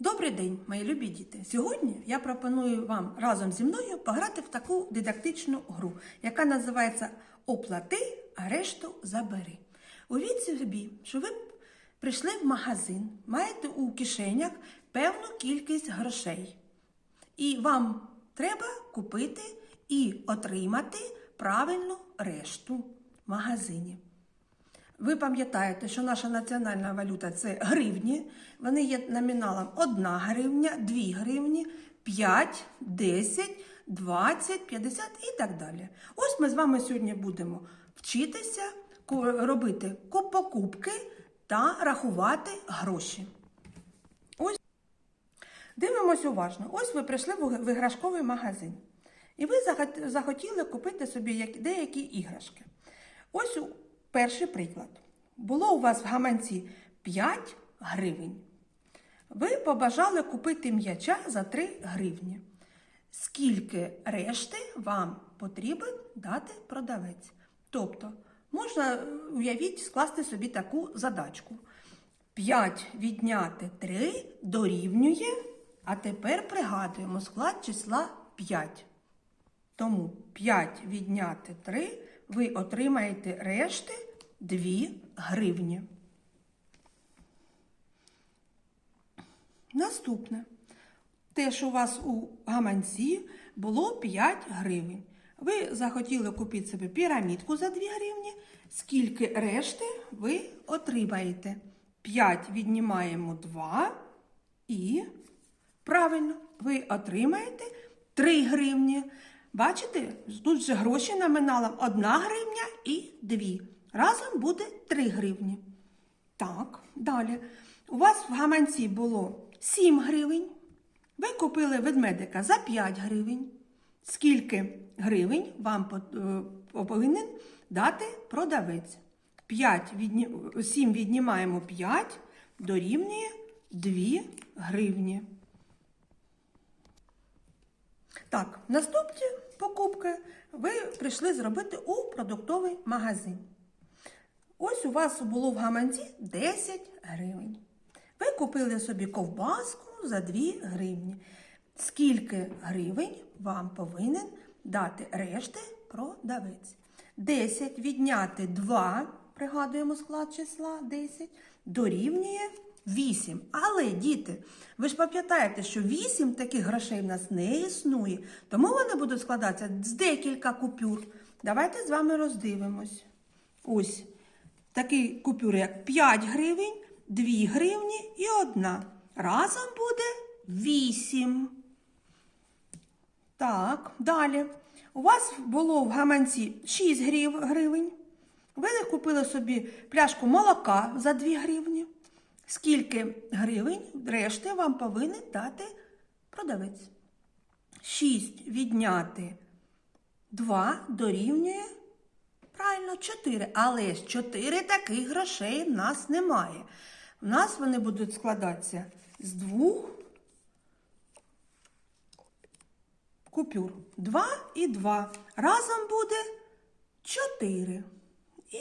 Добрий день, мої любі діти! Сьогодні я пропоную вам разом зі мною пограти в таку дидактичну гру, яка називається Оплати, а решту забери. Увіть собі, що ви прийшли в магазин, маєте у кишенях певну кількість грошей. І вам треба купити і отримати правильну решту в магазині. Ви пам'ятаєте, що наша національна валюта це гривні. Вони є номіналом 1 гривня, 2 гривні, 5, 10, 20, 50 і так далі. Ось ми з вами сьогодні будемо вчитися робити покупки та рахувати гроші. Ось дивимось уважно. Ось ви прийшли в іграшковий магазин. І ви захотіли купити собі деякі іграшки. Ось перший приклад. Було у вас в гаманці 5 гривень. Ви побажали купити м'яча за 3 гривні. Скільки решти вам потрібен дати продавець? Тобто, можна, е, уявіть, скласти собі таку задачку. 5 відняти 3 дорівнює, а тепер пригадуємо склад числа 5. Тому 5 відняти 3 ви отримаєте решти 2 гривні. Наступне. Теж у вас у гаманці було 5 гривень. Ви захотіли купити собі пірамідку за 2 гривні. Скільки решти ви отримаєте? 5 віднімаємо 2 і правильно, ви отримаєте 3 гривні. Бачите, тут же гроші номіналом 1 гривня і 2. Разом буде 3 гривні. Так, далі. У вас в гаманці було 7 гривень. Ви купили ведмедика за 5 гривень. Скільки гривень вам е, повинен дати продавець? 5 відні... 7 віднімаємо 5, дорівнює 2 гривні. Так, наступні покупки ви прийшли зробити у продуктовий магазин. Ось у вас було в гаманці 10 гривень. Ви купили собі ковбаску за 2 гривні. Скільки гривень вам повинен дати решти продавець? 10 відняти 2, пригадуємо склад числа 10, дорівнює 8. Але, діти, ви ж пам'ятаєте, що 8 таких грошей в нас не існує, тому вони будуть складатися з декілька купюр. Давайте з вами роздивимось. Ось такі купюри, як 5 гривень, 2 гривні і 1. Разом буде 8. Так, далі. У вас було в гаманці 6 грив- гривень. Ви купили собі пляшку молока за 2 гривні. Скільки гривень решти вам повинен дати продавець? 6 відняти 2 дорівнює Правильно, 4. Але ж 4 таких грошей в нас немає. У нас вони будуть складатися з двох купюр. 2 і 2. Разом буде 4. І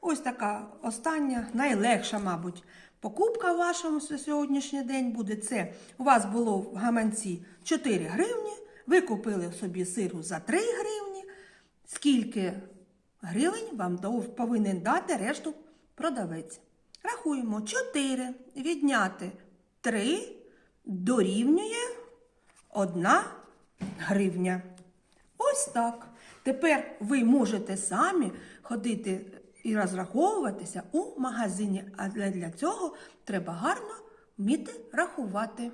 ось така остання, найлегша, мабуть, покупка в вашому сьогоднішній день буде це. У вас було в гаманці 4 гривні, ви купили собі сиру за 3 гривні. Скільки гривень вам повинен дати решту продавець? Рахуємо 4 відняти 3 дорівнює 1 гривня. Ось так. Тепер ви можете самі ходити і розраховуватися у магазині, але для цього треба гарно вміти рахувати.